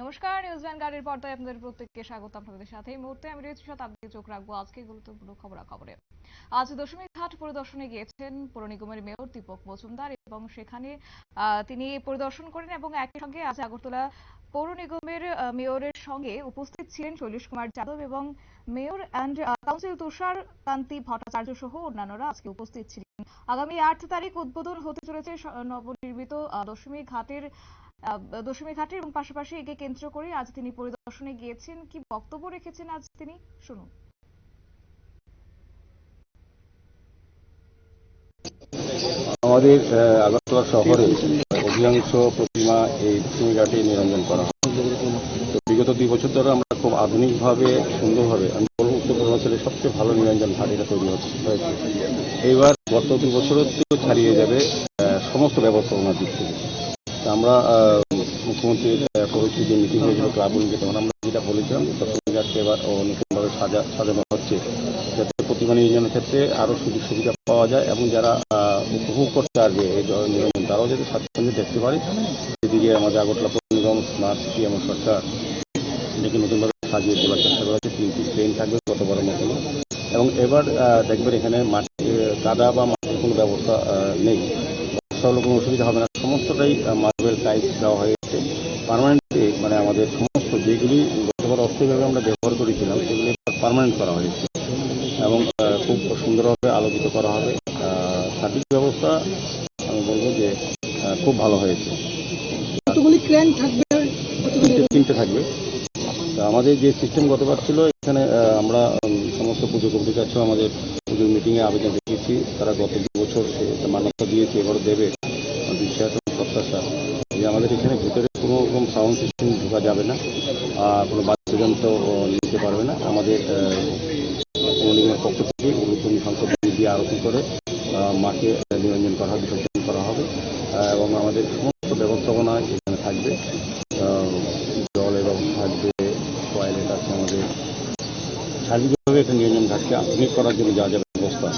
নমস্কার, নিউজ ভ্যানগার্ডের পর্দায় আপনাদের প্রত্যেককে স্বাগত আপনাদের সাথে। এই মুহূর্তে আমি রয়েছি শতাব্দী চোখ রাখব আজকে গুরুত্বপূর্ণ খবরাখবরে। আজ দশমী ঘাট পরিদর্শনে গিয়েছেন পৌর নিগমের মেয়র দীপক মজুমদার এবং সেখানে তিনি পরিদর্শন করেন এবং একই সঙ্গে আজ আগরতলা পৌর নিগমের মেয়রের সঙ্গে উপস্থিত ছিলেন শৈলেশ কুমার যাদব এবং mayor and council Tushar Kanti Bhattacharya সহ অন্যান্যরা আজকে উপস্থিত ছিলেন। আগামী আট তারিখ উদ্বোধন হতে চলেছে নবনির্মিত দশমী ঘাটের দশমী ঘাটের এবং পাশাপাশি একে কেন্দ্র করে আজ তিনি পরিদর্শনে গিয়েছেন। কি বক্তব্য রেখেছেন আজ তিনি? শুনুন। আমাদের আগরতলা শহরে অধিকাংশ প্রতিমা এই দক্ষিণী ঘাটে নিরঞ্জন করা হয়। বিগত দুই বছর ধরে আমরা খুব আধুনিকভাবে, সুন্দরভাবে আমি বলব উত্তর পূর্বাঞ্চলের সবচেয়ে ভালো নিরঞ্জন ঘাট এটা তৈরি হচ্ছে এইবার গত দুই বছরের ছাড়িয়ে যাবে সমস্ত ব্যবস্থাপনার দিক থেকে। আমরা আহ, মুখ্যমন্ত্রীর পরবর্তী যে মিটিং হয়েছিল ক্লাবগুলিকে তখন আমরা যেটা বলেছিলাম যে দক্ষিণী ঘাটকে এবার নতুনভাবে সাজা সাজানো হচ্ছে যাতে প্রতিমা নিয়োজনের ক্ষেত্রে আরও সুযোগ সুবিধা পাওয়া যায় এবং যারা উপভোগ করতে আসবে এই নিরঞ্জন তারাও যাতে স্বাচ্ছন্দ্যে দেখতে পারে। এদিকে আমাদের আগরতলা পৌর নিগম স্মার্ট সিটি এবং সরকার এটাকে নতুনভাবে সাজিয়ে দেওয়ার চেষ্টা করা হচ্ছে। তিনটি ট্রেন থাকবে গতবারের মতন এবং এবার দেখবেন এখানে মাটি কাদা বা মাটির কোনো ব্যবস্থা নেই। বর্ষা হলে কোনো অসুবিধা হবে না। সমস্তটাই মার্বেল টাইলস দেওয়া হয়েছে পার্মানেন্টলি মানে আমাদের সমস্ত যেগুলি গতবার অস্থায়ীভাবে আমরা ব্যবহার করেছিলাম সেগুলি পারমানেন্ট করা হয়েছে। এবং খুব সুন্দরভাবে আলোকিত করা হবে। সার্বিক ব্যবস্থা আমি বলব যে খুব ভালো হয়েছে। কতগুলি ক্রেন থাকবে তিনটে থাকবে। তা আমাদের যে সিস্টেম গতবার ছিল এখানে আমরা সমস্ত পুজো কমিটির কাছেও আমাদের পুজোর মিটিংয়ে আবেদন রেখেছি তারা গত দু বছর মান্যতা দিয়েছে, এবারও দেবে। বিশ্বাস এবং প্রত্যাশা যে আমাদের এখানে ভিতরে কোনো রকম সাউন্ড সিস্টেম ঢোকা যাবে না, আর কোনো বাদ্যযন্ত্র নিতে পারবে না। আমাদের নিগমের পক্ষ থেকে উলুধ্বনি সংসদ দিয়ে আরতি করে মাকে নিরঞ্জন করা হবে বিসর্জন করা হবে। এবং আমাদের সমস্ত ব্যবস্থাপনা এখানে থাকবে। জলের ব্যবস্থা থাকবে সার্বিকভাবে একটা নিয়োজন ঘাটকে আধুনিক করার জন্য যা যা ব্যবস্থা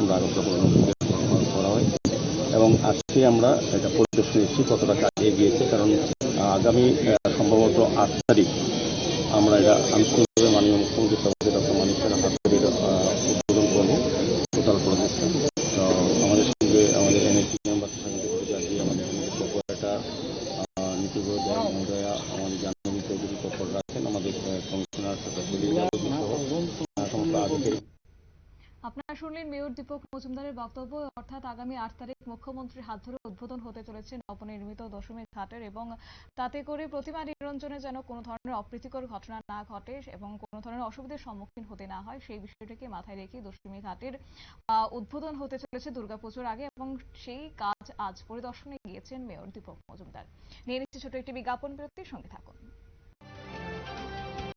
আমরা থেকে করা হয়। এবং আজকে আমরা এটা পরিদর্শন এসেছি, কতটা কাজ এগিয়েছে, কারণ আগামী সম্ভবত আট তারিখ আমরা এটা আনুষ্ঠানিকভাবে মাননীয় মুখ্যমন্ত্রী সভাপতি আপনারা শুনলেন মেয়র দীপক মজুমদারের বক্তব্য। অর্থাৎ আগামী আট তারিখ মুখ্যমন্ত্রীর হাত ধরে উদ্বোধন হতে চলেছে নবনির্মিত দশমী ঘাটের এবং তাতে করে প্রতিমা নিরঞ্জনে যেন কোনো ধরনের অপ্রীতিকর ঘটনা না ঘটে এবং কোনো ধরনের অসুবিধার সম্মুখীন হতে না হয়, সেই বিষয়টিকে মাথায় রেখে দশমী ঘাটের উদ্বোধন হতে চলেছে দুর্গাপুজোর আগে এবং সেই কাজ আজ পরিদর্শনে গিয়েছেন মেয়র দীপক মজুমদার। নিয়ে নিচ্ছে ছোট একটি বিজ্ঞাপন বিরতির সঙ্গে থাকুন।